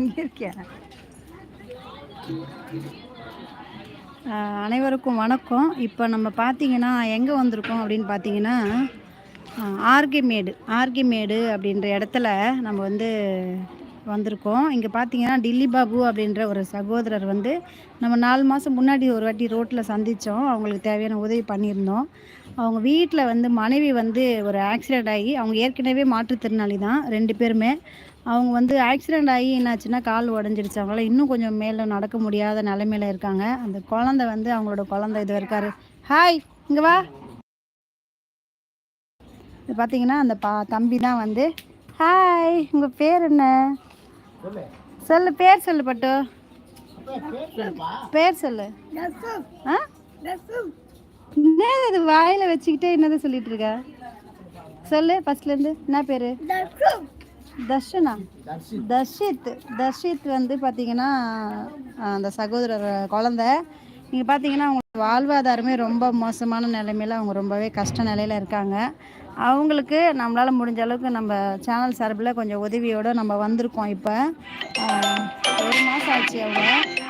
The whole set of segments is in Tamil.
இங்கே இருக்கேன் அனைவருக்கும் வணக்கம். இப்போ நம்ம பார்த்தீங்கன்னா எங்கே வந்திருக்கோம் அப்படின்னு பார்த்தீங்கன்னா ஆர்கிமேடு ஆர்கிமேடு அப்படின்ற இடத்துல நம்ம வந்து வந்திருக்கோம். இங்கே பார்த்தீங்கன்னா டில்லி பாபு அப்படின்ற ஒரு சகோதரர் வந்து நம்ம நாலு மாதம் முன்னாடி ஒரு வாட்டி ரோட்டில் சந்தித்தோம் அவங்களுக்கு தேவையான உதவி பண்ணியிருந்தோம். அவங்க வீட்டில் வந்து மனைவி வந்து ஒரு ஆக்சிடெண்ட் ஆகி அவங்க ஏற்கனவே மாற்றுத்திறனாளி தான் ரெண்டு பேருமே. அவங்க வந்து ஆக்சிடெண்ட் ஆகி என்னாச்சுன்னா கால் உடஞ்சிடுச்சு. அவங்களால இன்னும் கொஞ்சம் மேலே நடக்க முடியாத நிலைமையில இருக்காங்க. அந்த குழந்தை வந்து அவங்களோட குழந்தை இது இருக்காரு. ஹாய் இங்கே வா. இது பார்த்தீங்கன்னா அந்த பா தம்பி தான் வந்து ஹாய் உங்கள் பேர் என்ன? சொல்லு. பேர் சொல்லு பட்டு. பேர் சொல்லு. ஆ? என்னது இது வாயில் வச்சுக்கிட்டே என்னது சொல்லிட்டு இருக்க? சொல்லு ஃபர்ஸ்ட்லேருந்து என்ன பேர்? தர்ஷனா? தர்ஷித். தர்ஷித். வந்து பார்த்தீங்கன்னா அந்த சகோதரர் குழந்த. நீங்கள் பார்த்தீங்கன்னா அவங்க வாழ்வாதாரமே ரொம்ப மோசமான நிலைமையில அவங்க ரொம்பவே கஷ்ட நிலையில் இருக்காங்க. அவங்களுக்கு நம்மளால் முடிஞ்ச அளவுக்கு நம்ம சேனல் சார்பில் கொஞ்சம் உதவியோடு நம்ம வந்திருக்கோம் இப்போ. ஒரு மாதம் ஆச்சு அவங்க.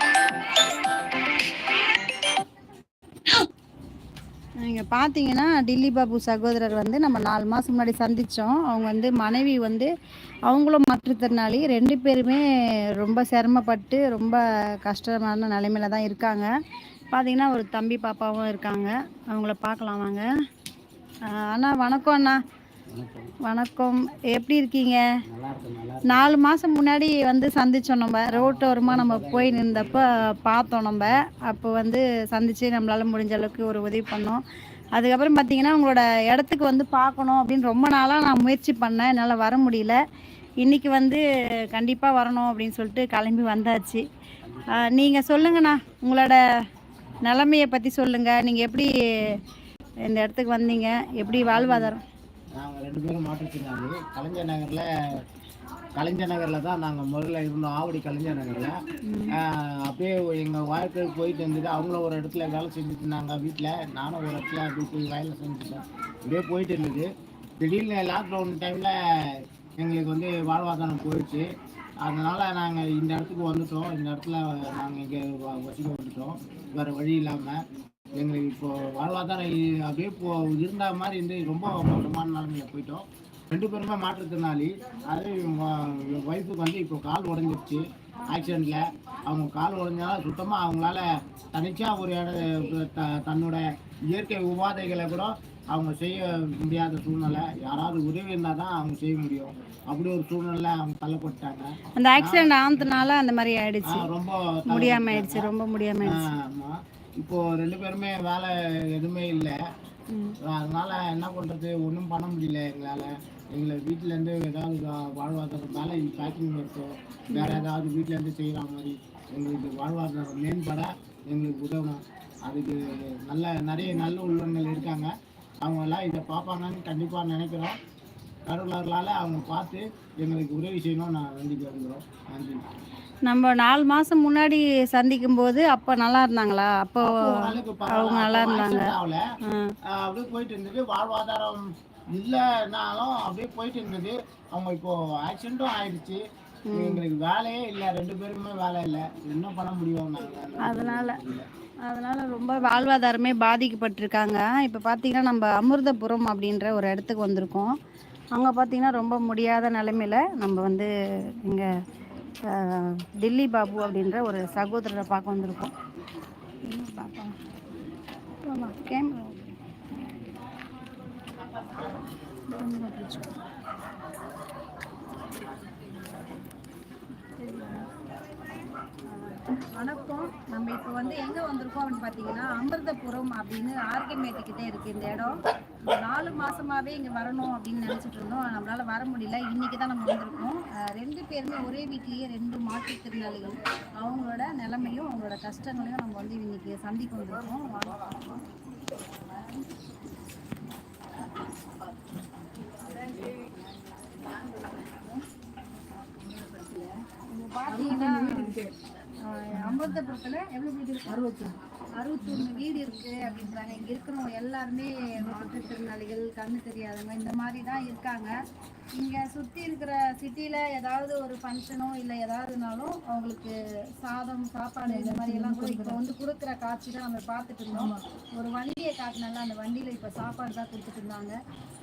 நீங்கள் பார்த்தீங்கன்னா டில்லி பாபு சகோதரர் வந்து நம்ம நாலு மாதம் முன்னாடி சந்தித்தோம் அவங்க வந்து மனைவி வந்து அவங்களும் மாற்றுத்திறனாளி. ரெண்டு பேருமே ரொம்ப சிரமப்பட்டு ரொம்ப கஷ்டமான நிலைமையில தான் இருக்காங்க. பார்த்தீங்கன்னா ஒரு தம்பி பாப்பாவும் இருக்காங்க. அவங்கள பார்க்கலாம் வாங்க. அண்ணா வணக்கம் அண்ணா. வணக்கம். எப்படி இருக்கீங்க? நாலு மாதம் முன்னாடி வந்து சந்தித்தோம் நம்ம. ரோட்டோரமாக நம்ம போய் நின்றப்ப பார்த்தோம் நம்ம. அப்போ வந்து சந்தித்து நம்மளால் முடிஞ்ச அளவுக்கு ஒரு உதவி பண்ணோம். அதுக்கப்புறம் பார்த்தீங்கன்னா உங்களோட இடத்துக்கு வந்து பார்க்கணும் அப்படின்னு ரொம்ப நாளாக நான் முயற்சி பண்ணேன். என்னால் வர முடியல. இன்றைக்கி வந்து கண்டிப்பாக வரணும் அப்படின்னு சொல்லிட்டு கிளம்பி வந்தாச்சு. நீங்கள் சொல்லுங்கண்ணா. உங்களோட நிலமையை பற்றி சொல்லுங்கள் நீங்கள் எப்படி இந்த இடத்துக்கு வந்தீங்க? எப்படி வாழ்வாதாரம்? நாங்கள் ரெண்டு பேரும் மாற்றுத்திறனாளி கலைஞர் நகரில் கலைஞர் நகரில் தான் நாங்கள் முதல்ல இருந்தோம் ஆவடி கலைஞர் நகரில். அப்படியே எங்கள் வாழ்க்கை போயிட்டு இருந்தது. அவங்களும் ஒரு இடத்துல வேலை செஞ்சுட்டு இருந்தாங்க வீட்டில் நானும் ஒரு இடத்துல அப்படி போய் வேலை செஞ்சுட்டேன் அப்படியே போயிட்டு இருந்தது. திடீர்னு லாக்டவுன் டைமில் எங்களுக்கு வந்து வாழ்வாதாரம் போயிடுச்சு. அதனால் நாங்கள் இந்த இடத்துக்கு வந்துட்டோம். இந்த இடத்துல நாங்கள் இங்கே வசிக்க வந்துட்டோம். வேறு வழி இல்லாமல் எங்களுக்கு இப்போ வாழ்வாதாரம் அப்படியே இப்போ இருந்த மாதிரி இருந்து ரொம்ப மோசமான நிலைமையில போயிட்டோம். ரெண்டு பேருமே மாற்றுத்திறனாளி. அதே ஒய்ஃபுக்கு வந்து இப்போ கால் உடஞ்சிருச்சு. ஆக்சிடெண்ட்டில் அவங்க கால் உடஞ்சாலும் சுத்தமாக அவங்களால தனிச்சாக ஒரு இட த தன்னோட இயற்கை உபாதைகளை கூட அவங்க செய்ய முடியாத சூழ்நிலை. யாராவது உதவி இருந்தால் தான் அவங்க செய்ய முடியும். அப்படி ஒரு சூழ்நிலை அவங்க தள்ளப்பட்டாங்க அந்த ஆக்சிடென்ட் ஆனதுனால அந்த மாதிரி ஆயிடுச்சு. ரொம்ப முடியாம ஆயிடுச்சு ரொம்ப முடியாம ஆயிடுச்சு. ஆமாம் இப்போ ரெண்டு பேருமே வேலை எதுவுமே இல்லை. அதனால என்ன பண்ணுறது ஒன்றும் பண்ண முடியல எங்களால். எங்களை வீட்டிலேருந்து ஏதாவது வாழ்வாதாரம் வேலை பேக்கிங் இருக்கும் வேறு ஏதாவது வீட்டிலேருந்து செய்கிற மாதிரி எங்களுக்கு வாழ்வாதாரம் மேம்பட எங்களுக்கு உதவணும். அதுக்கு நல்ல நிறைய நல்ல உள்ளவங்கள் இருக்காங்க. அவங்கெல்லாம் இதை பார்ப்பாங்கன்னு கண்டிப்பாக நினைக்கிறோம். கடவுளர்களால் அவங்க பார்த்து எங்களுக்கு உதவி செய்யணும் நான் வேண்டிக்கு வருகிறோம் நன்றி. நம்ம நாலு மாதம் முன்னாடி சந்திக்கும் போது அப்போ நல்லா இருந்தாங்களா? அப்போ அவங்க நல்லா இருந்தாங்க. அப்படியே போயிட்டு இருந்தது. வாழ்வாதாரம் இல்லைனாலும் அப்படியே போயிட்டு இருந்தது. அவங்க இப்போ ஆக்சிடென்ட்டும் ஆயிடுச்சு. எங்களுக்கு வேலையே இல்லை. ரெண்டு பேருமே வேலை இல்லை. என்ன பண்ண முடியும்? அதனால அதனால ரொம்ப வாழ்வாதாரமே பாதிக்கப்பட்டிருக்காங்க. இப்போ பார்த்தீங்கன்னா நம்ம அமிர்தபுரம் அப்படின்ற ஒரு இடத்துக்கு வந்திருக்கோம். அங்கே பார்த்தீங்கன்னா ரொம்ப முடியாத நிலமையில் நம்ம வந்து இங்கே டில்லி பாபு அப்படின்ற ஒரு சகோதரரை பார்க்க வந்திருக்கோம். பாப்பா கேமரா. வணக்கம். நம்ம இப்போ வந்து எங்கே வந்திருக்கோம் அப்படின்னு பார்த்தீங்கன்னா அமிர்தபுரம் அப்படின்னு ஆர்கேமேட்டுக்கிட்டே இருக்குது இந்த இடம். நாலு மாதமாகவே இங்கே வரணும் அப்படின்னு நினச்சிட்டு இருந்தோம். நம்மளால் வர முடியல. இன்னைக்கு தான் நம்ம வந்திருக்கோம். ரெண்டு பேருமே ஒரே வீட்லேயே ரெண்டு மாற்றுத்திறனாளிகள் அவங்களோட நிலைமையும் அவங்களோட கஷ்டங்களையும் நம்ம வந்து இன்னைக்கு சந்திக்க வந்திருக்கோம். பார்த்தீங்கன்னா அமிர்தபுரத்தில் எவ்வளோ வீடு அறுபத்தி அறுபத்தொன்று வீடு இருக்கு அப்படின்றாங்க. இங்க இருக்கிறவங்க எல்லாருமே மாற்றுத்திறனாளிகள் கண்ணு தெரியாதவங்க இந்த மாதிரி தான் இருக்காங்க. இங்கே சுத்தி இருக்கிற சிட்டில ஏதாவது ஒரு ஃபங்க்ஷனோ இல்லை ஏதாவதுனாலும் அவங்களுக்கு சாதம் சாப்பாடு இந்த மாதிரி எல்லாம் கூட இப்போ வந்து கொடுக்குற காட்சி தான் நம்ம பார்த்துட்டு இருந்தோம். ஒரு வண்டியை காட்டினால அந்த வண்டியில இப்போ சாப்பாடு தான் கொடுத்துட்டு இருந்தாங்க.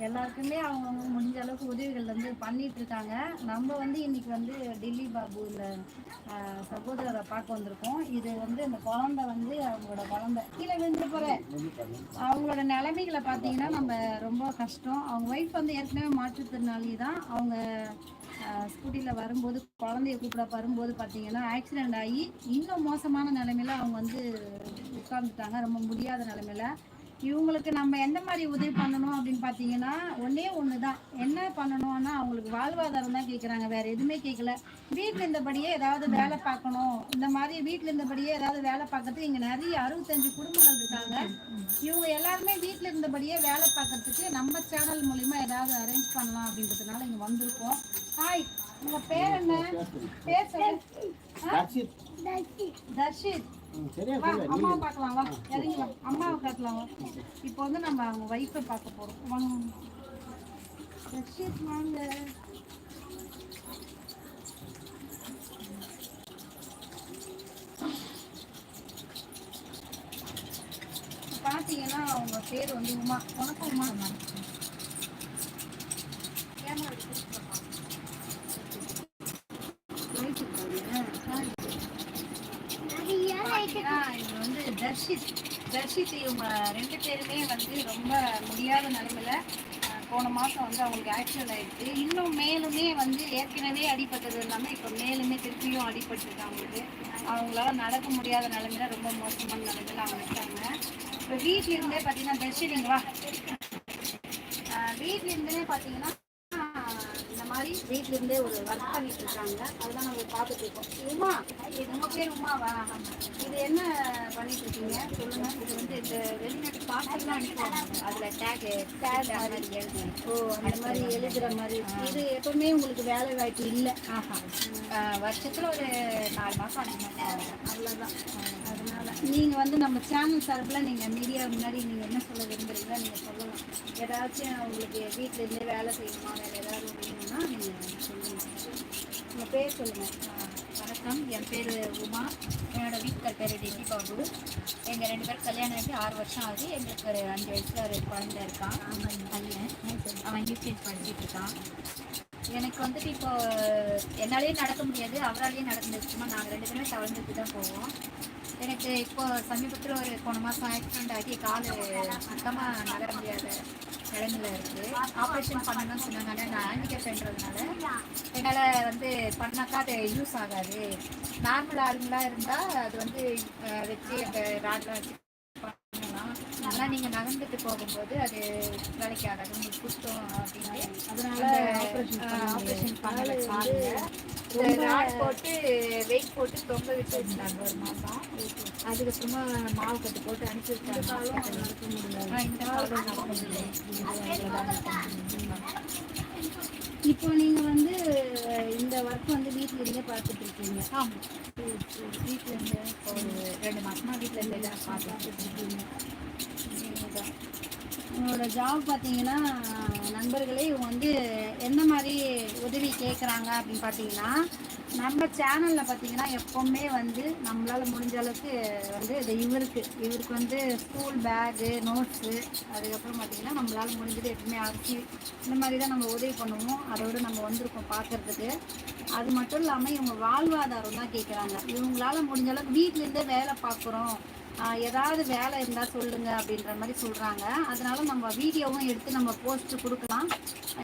எல்லாருக்குமே அவங்கவுங்க முடிஞ்ச அளவுக்கு உதவிகள் வந்து பண்ணிட்டு இருக்காங்க. நம்ம வந்து இன்னைக்கு வந்து டில்லி பாபு இந்த சகோதரரை பார்க்க வந்திருக்கோம். இது வந்து இந்த குழந்தை வந்து அவங்களோட குழந்தை. கீழே விழுந்து போகிறேன் அவங்களோட நிலைமைகளை பார்த்தீங்கன்னா நம்ம ரொம்ப கஷ்டம். அவங்க ஒய்ஃப் வந்து ஏற்கனவே மாற்றுத்திறனாளி தான் அவங்க ஸ்கூட்டியில் வரும்போது குழந்தைய கூப்பிட வரும்போது பார்த்தீங்கன்னா ஆக்சிடெண்ட் ஆகி இன்னும் மோசமான நிலைமையில அவங்க வந்து உட்கார்ந்துட்டாங்க. ரொம்ப முடியாத நிலைமையில இவங்களுக்கு நம்ம எந்த மாதிரி உதவி பண்ணணும் அப்படின்னு பார்த்தீங்கன்னா ஒன்றே ஒன்று தான் என்ன பண்ணணும்னா அவங்களுக்கு வாழ்வாதாரம் தான் கேட்குறாங்க வேற எதுவுமே கேட்கல வீட்டில் இருந்தபடியே ஏதாவது வேலை பார்க்கணும். இந்த மாதிரி வீட்டில் இருந்தபடியே ஏதாவது வேலை பார்க்கறதுக்கு இங்கே நிறைய அறுபத்தஞ்சு குடும்பங்கள் இருக்காங்க. இவங்க எல்லாருமே வீட்டில் இருந்தபடியே வேலை பார்க்கறதுக்கு நம்ம சேனல் மூலிமா ஏதாவது அரேஞ்ச் பண்ணலாம் அப்படின்றதுனால இங்கே வந்திருக்கோம். ஹாய் உங்கள் பேர் என்ன? பேர்? தர்ஷித். தர்ஷித். அம்மாவை பார்க்கலாம் வா. இறங்கி வா. அம்மாவை காட்டலாம் வா. இப்போ வந்து நம்ம அவங்க ஒய்ஃபை பார்க்க போகிறோம் வாங்க ரஷீத் வாங்க. பார்த்தீங்கன்னா அவங்க பேர் வந்து உமா. உனக்கும் உமா. கேமரா பார்த்தீங்கன்னா இது வந்து தர்ஷித் தர்ஷித் இவங்க ரெண்டு பேருமே வந்து ரொம்ப முடியாத நிலமையில போன மாதம் வந்து அவங்களுக்கு ஆக்சிடென்ட் ஆயிடுச்சு. இன்னும் மேலுமே வந்து ஏற்கனவே அடிபட்டது இல்லாமல் இப்போ மேலுமே திருப்பியும் அடிபட்டுருக்கு அவங்களுக்கு. அவங்களால நடக்க முடியாத நிலமையில ரொம்ப மோசமான நிலமையில அவங்க இருக்காங்க இப்போ வீட்டில இருந்தே பார்த்தீங்கன்னா தர்ஷித் இங்க வா பார்த்தீங்கன்னா மாதிரி வீட்ல இருந்தே ஒரு ஒர்க் பண்ணிட்டு இருக்காங்க அதெல்லாம் நம்ம பார்த்துட்டு இருக்கோம் உமா இது உங்க பேர் உமாவா இது என்ன பண்ணிட்டு இருக்கீங்க சொல்லுங்க. இது வந்து இந்த வெளிநாட்டு பார்சல்லாம் அனுப்புவாங்க. அதுல டேக் டேக் மாதிரி எழுதி. ஓ அந்த மாதிரி எழுதுற மாதிரி. இது எப்பவுமே உங்களுக்கு வேலை வாய்ப்பு இல்லை. ஆஹா. வருஷத்துல ஒரு நாலு மாசம் அஞ்சு மாசம் அவ்வளோதான் அதனால. நீங்க வந்து நம்ம சேனல் சார்பில் நீங்க மீடியா முன்னாடி நீங்க என்ன சொல்ல விரும்புறீங்களோ நீங்க சொல்லலாம். ஏதாச்சும் உங்களுக்கு வீட்டில இருந்தே வேலை செய்யணுமா? வேற ஏதாவது வேணும்னா நீங்க சொல்லுங்க. உங்க பேர் சொல்லுங்க. வணக்கம். என் பேர் உமா. என்னோட வீட்டுக்கார் பேர் டெல்லி பாபு. எங்கள் ரெண்டு பேரும் கல்யாணம் ஆகி ஆறு வருஷம் ஆகுது. எங்களுக்கு ஒரு அஞ்சு வயசுல ஒரு குழந்தை இருக்கான். பையன். அவன் யூபிஎஸ் படிச்சுட்டு இருக்கான். எனக்கு வந்துட்டு இப்போ என்னாலேயும் நடக்க முடியாது. நடக்க முடியாது சும்மா நாங்கள் ரெண்டு பேருமே தவழ்ந்துட்டு தான் போவோம். எனக்கு இப்போ சமீபத்தில் ஒரு போன மாதம் ஆக்சிடென்ட் ஆகி கால் சுத்தமாக நகர முடியாத நிலைமையில இருக்குது ஆப்ரேஷன் பண்ணணும்னு சொன்னாங்க நான் ஹேண்டிகேப்ன்றதுனால என்னால் வந்து பண்ணாக்கா அது யூஸ் ஆகாது. நார்மல் ஆளுங்களா இருந்தால் அது வந்து வச்சு அந்த ராட்டில் வச்சு பண்ணலாம். ஆனால் நீங்கள் நகர்ந்துட்டு போகும்போது அது வேலைக்கு ஆகாது. உங்களுக்கு குத்தம் அப்படின்னு அதனால ஆப்ரேஷன் ஆப்ரேஷன் பண்ணல காலில் ராட் போட்டு வெயிட் போட்டு தொங்க விட்டு வச்சுட்டாங்க ஒரு மாதம் அதுக்கப்புறமா மாவு கட்டு போட்டு அனுப்பி முடியல. இப்போ நீங்க வந்து இந்த ஒர்க் வந்து வீட்ல இருந்தே பார்த்துட்டு இருக்கீங்க. ஆமாம் வீட்டில் இருந்து ஒரு ரெண்டு மாசமா வீட்டில் இருந்து பார்த்துட்டு இருக்கீங்க. உங்களோட ஜாப் பார்த்தீங்கன்னா நண்பர்களே இவங்க வந்து என்ன மாதிரி உதவி கேட்குறாங்க அப்படின்னு பார்த்தீங்கன்னா நம்ம சேனலில் பார்த்தீங்கன்னா எப்போவுமே வந்து நம்மளால் முடிஞ்ச அளவுக்கு வந்து இது இவருக்கு இவருக்கு வந்து ஸ்கூல் பேகு நோட்ஸு அதுக்கப்புறம் பார்த்திங்கன்னா நம்மளால் முடிஞ்சது எப்பவுமே அரிசி இந்த மாதிரி தான் நம்ம உதவி பண்ணுவோம். அதோடு நம்ம வந்திருக்கோம் பார்க்கறதுக்கு அது மட்டும் இல்லாமல் இவங்க வாழ்வாதாரம் தான் கேட்குறாங்க இவங்களால் முடிஞ்ச அளவுக்கு வீட்டிலேருந்தே வேலை பார்க்குறோம் ஏதாவது வேலை இருந்தால் சொல்லுங்க அப்படின்ற மாதிரி சொல்கிறாங்க அதனால நம்ம வீடியோவும் எடுத்து நம்ம போஸ்ட் கொடுக்கலாம்.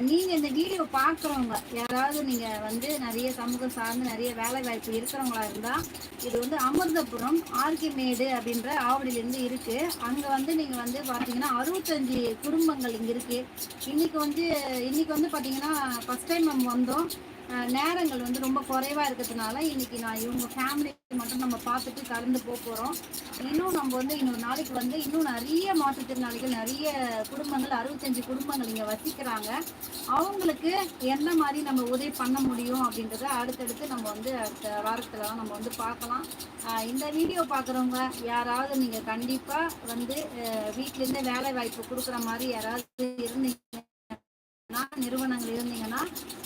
நீங்கள் இந்த வீடியோ பார்க்குறவங்க யாராவது நீங்கள் வந்து நிறைய சமூகம் சார்ந்து நிறைய வேலை வாய்ப்பு இருக்கிறவங்களா இருந்தால் இது வந்து அமிர்தபுரம் ஆர்கிமேடு அப்படின்ற ஆவடியிலேருந்து இருக்குது அங்கே வந்து நீங்கள் வந்து பார்த்தீங்கன்னா அறுபத்தஞ்சு குடும்பங்கள் இங்கே இருக்குது இன்றைக்கி வந்து இன்றைக்கி வந்து பார்த்தீங்கன்னா ஃபஸ்ட் டைம் நம்ம வந்தோம். நேரங்கள் வந்து ரொம்ப குறைவாக இருக்கிறதுனால இன்னைக்கு நான் இவங்க ஃபேமிலி மட்டும் நம்ம பார்த்துட்டு கலந்து போக போகிறோம் இன்னும் நம்ம வந்து இன்னொரு நாளைக்கு வந்து இன்னும் நிறைய மாற்றுத்திறனாளிகள் நிறைய குடும்பங்கள் அறுபத்தஞ்சு குடும்பங்கள் இங்கே வசிக்கிறாங்க. அவங்களுக்கு என்ன மாதிரி நம்ம உதவி பண்ண முடியும் அப்படின்றத அடுத்தடுத்து நம்ம வந்து அடுத்த தான் நம்ம வந்து பார்க்கலாம். இந்த வீடியோ பார்க்குறவங்க யாராவது நீங்கள் கண்டிப்பாக வந்து வீட்டிலேருந்தே வேலை வாய்ப்பு கொடுக்குற மாதிரி யாராவது இருந்தீங்க நிறுவனங்கள் இருந்தீங்கன்னா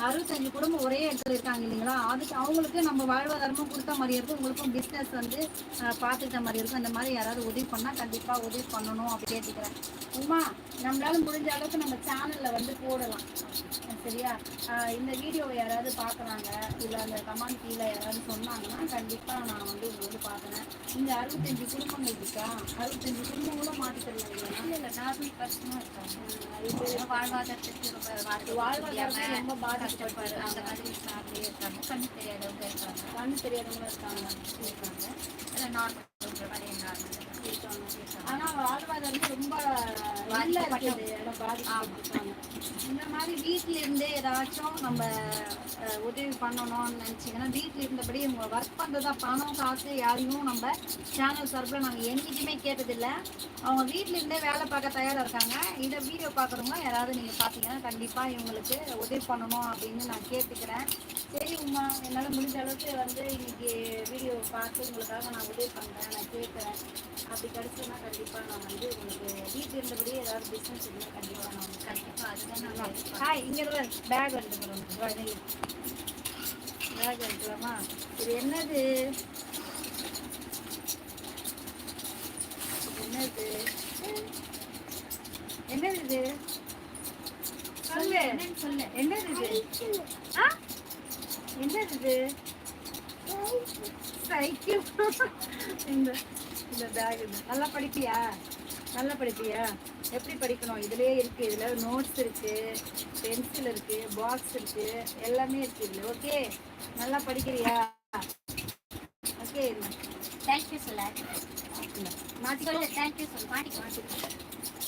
அறுபத்தஞ்சு குடும்பம் ஒரே இடத்துல இருக்காங்க இல்லைங்களா? அதுக்கு அவங்களுக்கு நம்ம வாழ்வாதாரமும் கொடுத்த மாதிரி இருக்கும். உங்களுக்கும் பிஸ்னஸ் வந்து பார்த்துட்ட பார்த்துக்கிட்ட மாதிரி இருக்கும். இந்த மாதிரி யாராவது உதவி பண்ணால் கண்டிப்பாக உதவி பண்ணணும் அப்படி கேட்டுக்கிறேன். உமா நம்மளால முடிஞ்ச அளவுக்கு நம்ம சேனலில் வந்து போடலாம். சரியா? இந்த வீடியோவை யாராவது பார்க்குறாங்க? இல்லை அந்த கமெண்ட் கீழே யாராவது சொன்னாங்கன்னா கண்டிப்பாக நான் வந்து உங்களுக்கு பார்க்குறேன். இங்கே அறுபத்தஞ்சு குடும்பங்கள் இருக்கா? அறுபத்தஞ்சு குடும்பங்களும் மாற்றித்தருவாங்க இல்லை நார்மல் பர்சனாக இருக்காங்க. வாழ்வாதாரத்துக்கு ரொம்ப வாழ்வாதாரத்துக்கு ரொம்ப பாதிக்கப்பட்டிருக்காங்க. அந்த மாதிரி ஃபேமிலி இருக்காங்க. கண்ணு தெரியாதவங்க இருக்காங்க. கண்ணு தெரியாதவங்க இருக்காங்க. இருக்காங்க. இல்லை நார்மல் மாதிரி நார்மல் இருக்காங்க. ஆனா வாழ்வாதாரம் ரொம்ப இந்த மாதிரி வீட்ல இருந்தே ஏதாச்சும் நம்ம உதவி பண்ணணும்னு நினைச்சீங்கன்னா வீட்ல இருந்தபடி உங்க ஒர்க் பண்றதா பணம் காசு யாரையும் நம்ம சேனல் சார்பில் நாங்கள் என்னைக்குமே கேட்டதில்ல. அவங்க வீட்ல இருந்தே வேலை பார்க்க தயாரா இருக்காங்க. இதை வீடியோ பார்க்குறவங்க யாராவது நீங்க பார்த்தீங்கன்னா கண்டிப்பா இவங்களுக்கு உதவி பண்ணணும் அப்படின்னு நான் கேட்டுக்கிறேன். சரி உமா என்னால் முடிஞ்ச அளவுக்கு வந்து இன்னைக்கு வீடியோ பார்த்து உங்களுக்காக நான் உதவி பண்ணுறேன் நான் கேட்குறேன் அப்படி கிடச்சுன்னா கண்டிப்பாக நான் வந்து உங்களுக்கு வீட்டில் இருந்தபடியே ஏதாவது பிஸ்னஸ் இருந்தால் கண்டிப்பாக நான் கண்டிப்பாக அதுதான் ஹாய் இங்கே பேக் எடுத்துக்கிறோம் பேக் இது என்னது என்னது என்னது இது சொல்லு சொல்லு என்னது இது? ஆ? என்னது இது? சைக்கிள் இந்த இந்த பேக் இது. நல்லா படிப்பியா? நல்லா படிப்பியா? எப்படி படிக்கணும்? இதுலயே இருக்கு. இதுல நோட்ஸ் இருக்கு. பென்சில் இருக்கு. பாக்ஸ் இருக்கு. எல்லாமே இருக்கு இதுல. ஓகே நல்லா படிக்கிறியா? ஓகே தேங்க்யூ சொல்ல மாட்டிக்கோ சொல்லு தேங்க்யூ சொல்லு மாட்டிக்க மாட்டிக்க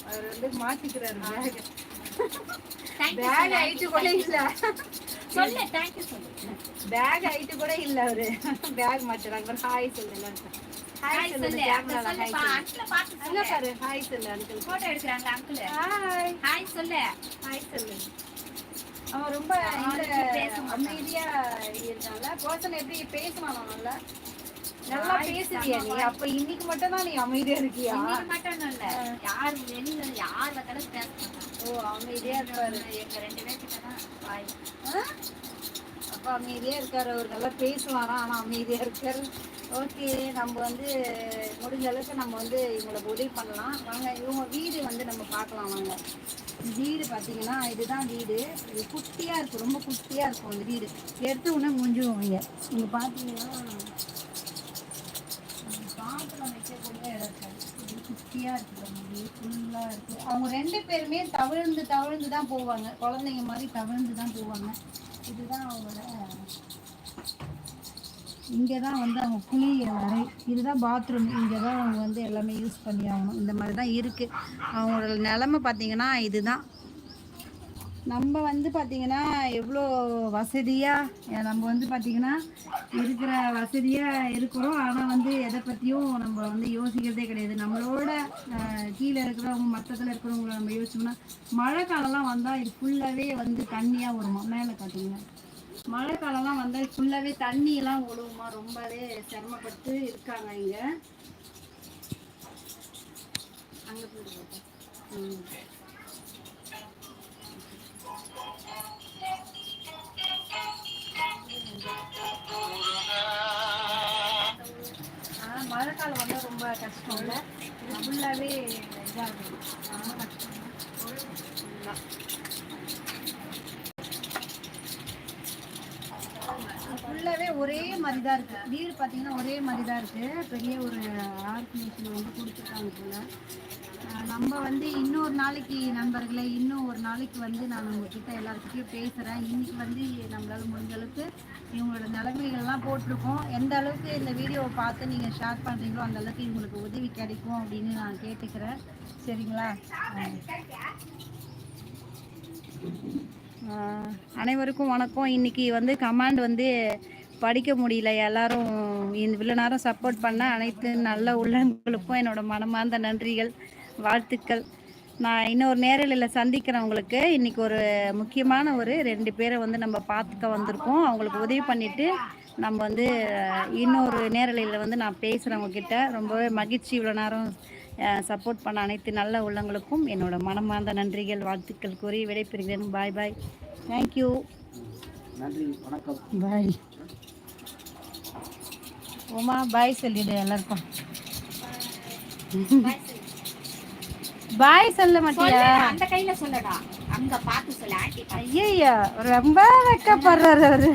அவர் வந்து மாத்திக்கிறாரு பேக் பேக் ஹைட்டு கூட இல்ல. சொல்லு தேங்க்யூ சொல்லு பேக் ஹைட்டு கூட இல்ல அவரு. பேக் மாட்டுறாங்க ஹாய் சொல்லு எல்லாருக்கும் ஹாய் ஹாய் சொல்லு கேமரால ஹாய் சொல்லு அங்க சொல்லு. பாரு ஹாய் சொல்லு அங்கிள் போட்டோ எடுக்கிறாங்க அங்கிள் ஹாய் ஹாய் சொல்லு. ஹாய் சொல்லு. அவன் ரொம்ப இந்த. அமைதியா இருக்கான்ல பர்சன் எப்படி பேசுவானா நல்லா நல்லா பேசுறியா நீ? அப்ப இன்னைக்கு மட்டும் தான் நீ அமைதியா இருக்கியா? மட்டும் இல்ல. யார் வெளியில யார் வந்தாலும் பேச ஓ அமைதியா இருப்பாரு. எங்க ரெண்டு பேர்கிட்ட தான் வாய் அப்பா அமைதியாக இருக்கார் அவர் நல்லா பேசுவாராம் ஆனா அமைதியாக இருக்காரு. ஓகே நம்ம வந்து முடிஞ்ச அளவுக்கு நம்ம வந்து இவங்களுக்கு உதவி பண்ணலாம். வாங்க இவங்க வீடு வந்து நம்ம பார்க்கலாம் வாங்க. வீடு பார்த்தீங்கன்னா இதுதான் வீடு. இது குட்டியாக இருக்கும் ரொம்ப குட்டியாக இருக்கும் அந்த வீடு. எடுத்த உடனே முடிஞ்சுவாங்க இங்கே பார்த்தீங்கன்னா பாத்திரம் வைக்கக்கூடிய இடம் இருக்காது இது குட்டியாக இருக்குது அந்த வீடு ஃபுல்லாக இருக்குது அவங்க ரெண்டு பேருமே தவிழ்ந்து தவிழ்ந்து தான் போவாங்க. குழந்தைங்க மாதிரி தவிழ்ந்து தான் போவாங்க. இதுதான் அவங்களோட இங்கே தான் வந்து அவங்க குளிக்கிற அறை இதுதான் பாத்ரூம் இங்கே தான் அவங்க வந்து எல்லாமே யூஸ் பண்ணி ஆகணும் இந்த மாதிரி தான் இருக்குது அவங்களோட நிலமை பார்த்தீங்கன்னா இதுதான். நம்ம வந்து பார்த்திங்கன்னா எவ்வளோ வசதியாக நம்ம வந்து பார்த்திங்கன்னா இருக்கிற வசதியாக இருக்கிறோம். ஆனால் வந்து எதை பற்றியும் நம்ம வந்து யோசிக்கிறதே கிடையாது. நம்மளோட கீழே இருக்கிறவங்க மற்றத்தில் இருக்கிறவங்கள நம்ம யோசிச்சோம்னா மழை காலம்லாம் வந்தால் இது ஃபுல்லாகவே வந்து தண்ணியாக வருமா மேலே பார்த்தீங்கன்னா மழை காலம்லாம் வந்தால் ஃபுல்லாகவே தண்ணியெல்லாம் ஒழுகுமா ரொம்பவே சிரமப்பட்டு இருக்காங்க இங்கே. அங்கே போய் ம். கஷ்டம் இல்லை ஃபுல்லாகவே இதாக இருக்கும் ரொம்ப கஷ்டம். ஃபுல்லாகவே ஒரே மாதிரி தான் இருக்குது வீடு பார்த்தீங்கன்னா ஒரே மாதிரி தான் இருக்குது பெரிய ஒரு ஆர்ட் மிஷின் வந்து கொடுத்துருக்காங்க போல. நம்ம வந்து இன்னொரு நாளைக்கு நண்பர்களை இன்னும் ஒரு நாளைக்கு வந்து நான் உங்ககிட்ட எல்லாருக்கிட்டையும் பேசுகிறேன் இன்னைக்கு வந்து நம்மளால் முடிஞ்ச அளவுக்கு இவங்களோட நிலைமைகள்லாம் போட்டிருக்கோம். எந்த அளவுக்கு இந்த வீடியோவை பார்த்து நீங்கள் ஷேர் பண்ணுறீங்களோ அந்த அளவுக்கு இவங்களுக்கு உதவி கிடைக்கும் அப்படின்னு நான் கேட்டுக்கிறேன். சரிங்களா? ஆஹ் அனைவருக்கும் வணக்கம். இன்னைக்கு வந்து கமாண்ட் வந்து படிக்க முடியல. எல்லாரும் இந்த இவ்வளோ நேரம் சப்போர்ட் பண்ண அனைத்து நல்ல உள்ளங்களுக்கும் என்னோட மனமார்ந்த நன்றிகள். வாழ்த்துக்கள். நான் இன்னொரு நேரலையில் சந்திக்கிறேன் உங்களுக்கு. இன்னைக்கு ஒரு முக்கியமான ஒரு ரெண்டு பேரை வந்து நம்ம பார்த்துக்க வந்திருக்கோம். அவங்களுக்கு உதவி பண்ணிட்டு நம்ம வந்து இன்னொரு நேரலையில் வந்து நான் பேசுகிறேன் உங்ககிட்ட. ரொம்பவே மகிழ்ச்சி இவ்வளோ நேரம் சப்போர்ட் பண்ண அனைத்து நல்ல உள்ளங்களுக்கும் என்னோட மனமார்ந்த நன்றிகள் வாழ்த்துக்கள் கூறி விடைபெறுகிறேன். பாய் பாய் தேங்க்யூ நன்றி வணக்கம். பாய் உமா பாய் சொல்லிடு எல்லாருக்கும். பாய் சொல்ல மாட்டியா அந்த கையில சொல்லடா. அங்க பார்த்து சொல்ல ஆண்டி ஐயய்யா ரொம்ப வெக்கப்படுறாரு அவரு.